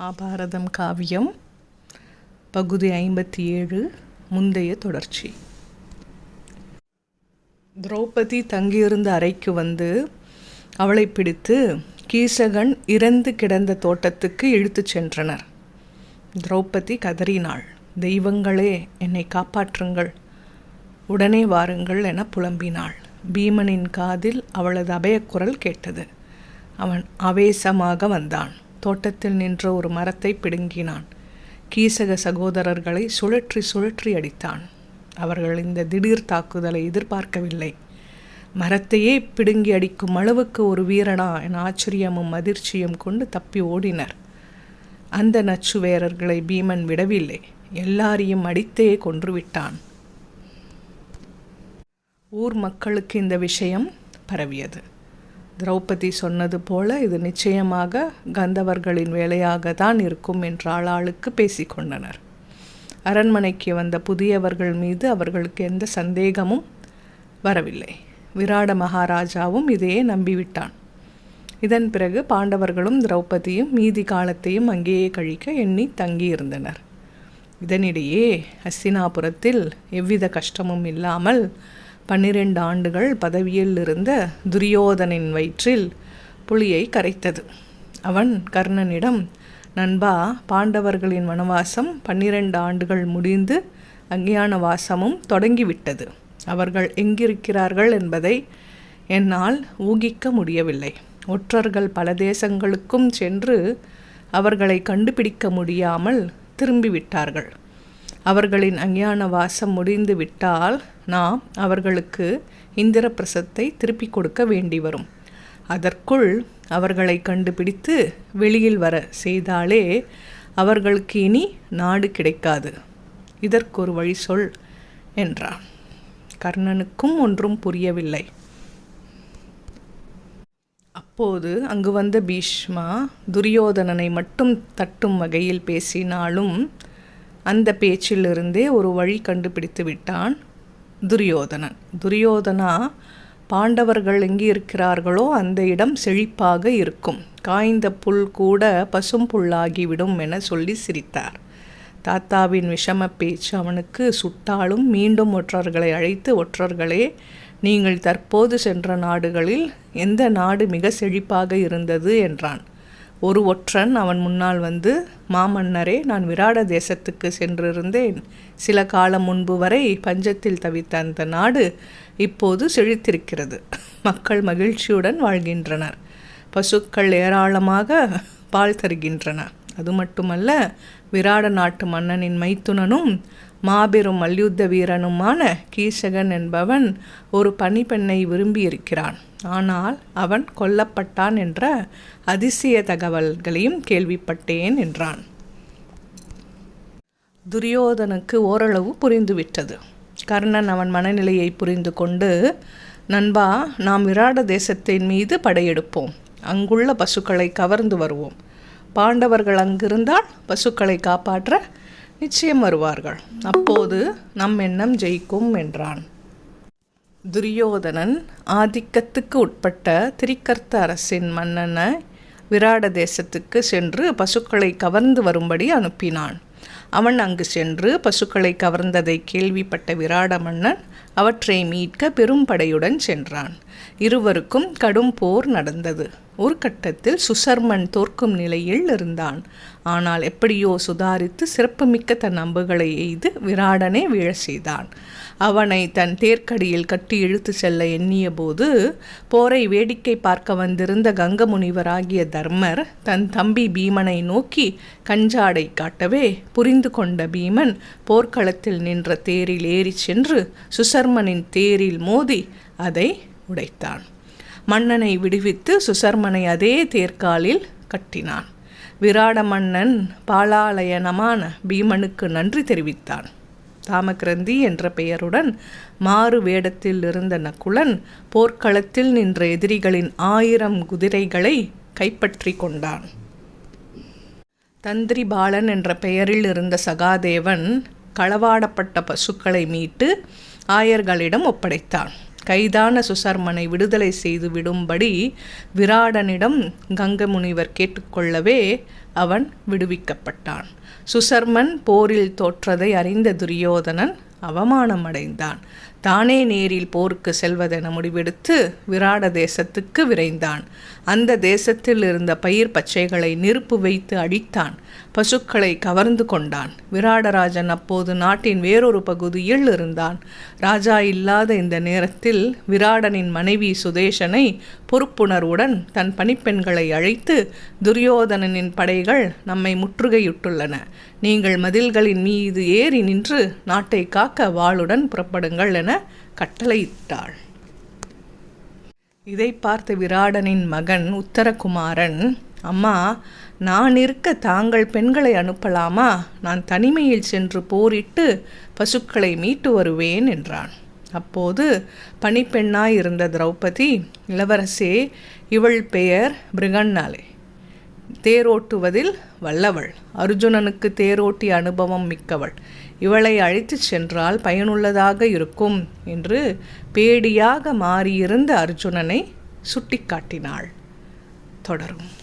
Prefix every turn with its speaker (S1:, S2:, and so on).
S1: மகாபாரதம் காவியம் பகுதி ஐம்பத்தி ஏழு முந்தைய தொடர்ச்சி. திரௌபதி தங்கியிருந்த அறைக்கு வந்து அவளை பிடித்து கீசகன் இறந்து கிடந்த தோட்டத்துக்கு இழுத்துச் சென்றனர். திரௌபதி கதறினாள் தெய்வங்களே என்னை காப்பாற்றுங்கள். உடனே வாருங்கள் என புலம்பினாள். பீமனின் காதில் அவளது அபயக்குரல் கேட்டது. அவன் ஆவேசமாக வந்தான். தோட்டத்தில் நின்ற ஒரு மரத்தை பிடுங்கினான். கீசக சகோதரர்களை சுழற்றி சுழற்றி அடித்தான். அவர்கள் இந்த திடீர் தாக்குதலை எதிர்பார்க்கவில்லை. மரத்தையே பிடுங்கி அடிக்கும் அளவுக்கு ஒரு வீரனா என ஆச்சரியமும் அதிர்ச்சியும் கொண்டு தப்பி ஓடினர். அந்த நச்சு வீரர்களை பீமன் விடவில்லை. எல்லாரையும் அடித்தே கொன்றுவிட்டான் ஊர் மக்களுக்கு இந்த விஷயம் பரவியது. திரௌபதி சொன்னது போல இது நிச்சயமாக கந்தவர்களின் வேலையாக தான் இருக்கும் என்று ஆளாளுக்கு பேசிக்கொண்டனர் அரண்மனைக்கு வந்த புதியவர்கள் மீது அவர்களுக்கு எந்த சந்தேகமும் வரவில்லை. விராட மகாராஜாவும் இதையே நம்பிவிட்டான். இதன் பிறகு பாண்டவர்களும் திரௌபதியும் மீதி காலத்தையும் அங்கேயே கழிக்க எண்ணி தங்கியிருந்தனர். இதனிடையே ஹஸ்தினாபுரத்தில் எவ்வித கஷ்டமும் இல்லாமல் பன்னிரண்டு ஆண்டுகள் பதவியில் இருந்த துரியோதனின் வயிற்றில் புலியை கரைத்தது. அவன் கர்ணனிடம் நண்பா பாண்டவர்களின் வனவாசம் பன்னிரண்டு ஆண்டுகள் முடிந்து அஞ்ஞான வாசமும் தொடங்கிவிட்டது. அவர்கள் எங்கிருக்கிறார்கள் என்பதை என்னால் ஊகிக்க முடியவில்லை. ஒற்றர்கள் பல தேசங்களுக்கும் சென்று அவர்களை கண்டுபிடிக்க முடியாமல் திரும்பிவிட்டார்கள். அவர்களின் அஞ்ஞான வாசம் முடிந்து விட்டால் நாம் அவர்களுக்கு இந்திர பிரசத்தை திருப்பிக் கொடுக்க வேண்டி வரும். அதற்குள் அவர்களை கண்டுபிடித்து வெளியில் வர செய்தாலே அவர்களுக்கு இனி நாடு கிடைக்காது. இதற்கொரு வழி சொல் என்றான். கர்ணனுக்கும் ஒன்றும் புரியவில்லை. அப்போது அங்கு வந்த பீஷ்மா துரியோதனனை மட்டும் தட்டும் வகையில் பேசினாலும் அந்த பேச்சிலிருந்தே ஒரு வழி கண்டுபிடித்து விட்டான் துரியோதனன். துரியோதனா பாண்டவர்கள் எங்கே இருக்கிறார்களோ அந்த இடம் செழிப்பாக இருக்கும். காய்ந்த புல் கூட பசும் புல்லாகிவிடும் என சொல்லி சிரித்தார். தாத்தாவின் விஷம பேச்சு அவனுக்கு சுட்டாலும் மீண்டும் ஒற்றர்களை அழைத்து ஒற்றர்களே நீங்கள் தற்போது சென்ற நாடுகளில் எந்த நாடு மிக செழிப்பாக இருந்தது? என்றான். ஒரு ஒற்றன் அவன் முன்னால் வந்து மாமன்னரே நான் விராட தேசத்துக்கு சென்றிருந்தேன். சில காலம் முன்பு வரை பஞ்சத்தில் தவித்த அந்த நாடு இப்போது செழித்திருக்கிறது. மக்கள் மகிழ்ச்சியுடன் வாழ்கின்றனர். பசுக்கள் ஏராளமாக பால் தருகின்றன. அது மட்டுமல்ல விராட நாட்டு மன்னனின் மைத்துனனும் மாபெரும் மல்யுத்த வீரனுமான கீசகன் என்பவன் ஒரு பணிப்பெண்ணை விரும்பியிருக்கிறான். ஆனால் அவன் கொல்லப்பட்டான் என்ற அதிசய தகவல்களையும் கேள்விப்பட்டேன் என்றான். துரியோதனுக்கு ஓரளவு புரிந்துவிட்டது. கர்ணன் அவன் மனநிலையை புரிந்து கொண்டு நண்பா நாம் விராட தேசத்தின் மீது படையெடுப்போம். அங்குள்ள பசுக்களை கவர்ந்து வருவோம். பாண்டவர்கள் அங்கிருந்தால் பசுக்களை காப்பாற்ற நிச்சயம் வருவார்கள். அப்போது நம் எண்ணம் ஜெயிக்கும் என்றான். துரியோதனன் ஆதிக்கத்துக்கு உட்பட்ட திரிக்கர்த்த அரசின் மன்னனை விராட தேசத்துக்கு சென்று பசுக்களை கவர்ந்து வரும்படி அனுப்பினான். அவன் அங்கு சென்று பசுக்களை கவர்ந்ததை கேள்விப்பட்ட விராட மன்னன் அவற்றை மீட்க பெரும் படையுடன் சென்றான். இருவருக்கும் கடும் போர் நடந்தது. ஒரு கட்டத்தில் சுசர்மன் தோற்கும் நிலையில் இருந்தான். ஆனால் எப்படியோ சுதாரித்து சிறப்புமிக்க தன் அம்புகளை எய்து விராடனை வீழ செய்தான். அவனை தன் தேர்க்கடியில் கட்டி இழுத்து செல்ல எண்ணிய போது போரை வேடிக்கை பார்க்க வந்திருந்த கங்க முனிவராகிய தர்மர் தன் தம்பி பீமனை நோக்கி கஞ்சாடை காட்டவே புரிந்து கொண்ட பீமன் போர்க்களத்தில் நின்ற தேரில் ஏறிச் சென்று சுசர்மனின் தேரில் மோதி அதை உடைத்தான். மன்னனை விடுவித்து சுசர்மனை அதே தேர்காலில் கட்டினான். விராட மன்னன் பாலாலயனமான பீமனுக்கு நன்றி தெரிவித்தான். தாமகிரந்தி என்ற பெயருடன் மாறு வேடத்தில் இருந்த நக்குலன் போர்க்களத்தில் நின்ற எதிரிகளின் ஆயிரம் குதிரைகளை கைப்பற்றி கொண்டான். தந்திரி பாலன் என்ற பெயரில் இருந்த சகாதேவன் களவாடப்பட்ட பசுக்களை மீட்டு ஆயர்களிடம் ஒப்படைத்தான். கைதான சுசர்மனை விடுதலை செய்து விடும்படி விராடனிடம் கங்க முனிவர் கேட்டுக்கொள்ளவே அவன் விடுவிக்கப்பட்டான். சுசர்மன் போரில் தோற்றதை அறிந்த துரியோதனன் அவமானமடைந்தான். தானே நேரில் போருக்கு செல்வதென முடிவெடுத்து விராட தேசத்துக்கு விரைந்தான். அந்த தேசத்தில் இருந்த பயிர் பச்சைகளை நெருப்பு வைத்து அடித்தான். பசுக்களை கவர்ந்து கொண்டான். விராடராஜன் அப்போது நாட்டின் வேறொரு பகுதியில் இருந்தான். ராஜா இல்லாத இந்த நேரத்தில் விராடனின் மனைவி சுதேசனை பொறுப்புணர்வுடன் தன் பணிப்பெண்களை அழைத்து துரியோதனனின் படைகள் நம்மை முற்றுகையிட்டுள்ளன. நீங்கள் மதில்களின் மீது ஏறி நின்று நாட்டை காக்க வாளுடன் புறப்படுங்கள் என கட்டளையிட்டாள். இதை பார்த்த விராடனின் மகன் உத்தரகுமாரன் அம்மா நான் இருக்க தாங்கள் பெண்களை அனுப்பலாமா? நான் தனிமையில் சென்று போரிட்டு பசுக்களை மீட்டு வருவேன் என்றான். அப்போது பணிப்பெண்ணாய் இருந்த திரௌபதி இளவரசே இவள் பெயர் பிருகண்ணாலே தேரோட்டுவதில் வல்லவள். அர்ஜுனனுக்கு தேரோட்டிய அனுபவம் மிக்கவள். இவளை அழைத்துச் சென்றால் பயனுள்ளதாக இருக்கும் என்று பேடியாக மாறியிருந்த அர்ஜுனனை சுட்டிக்காட்டினாள். தொடரும்.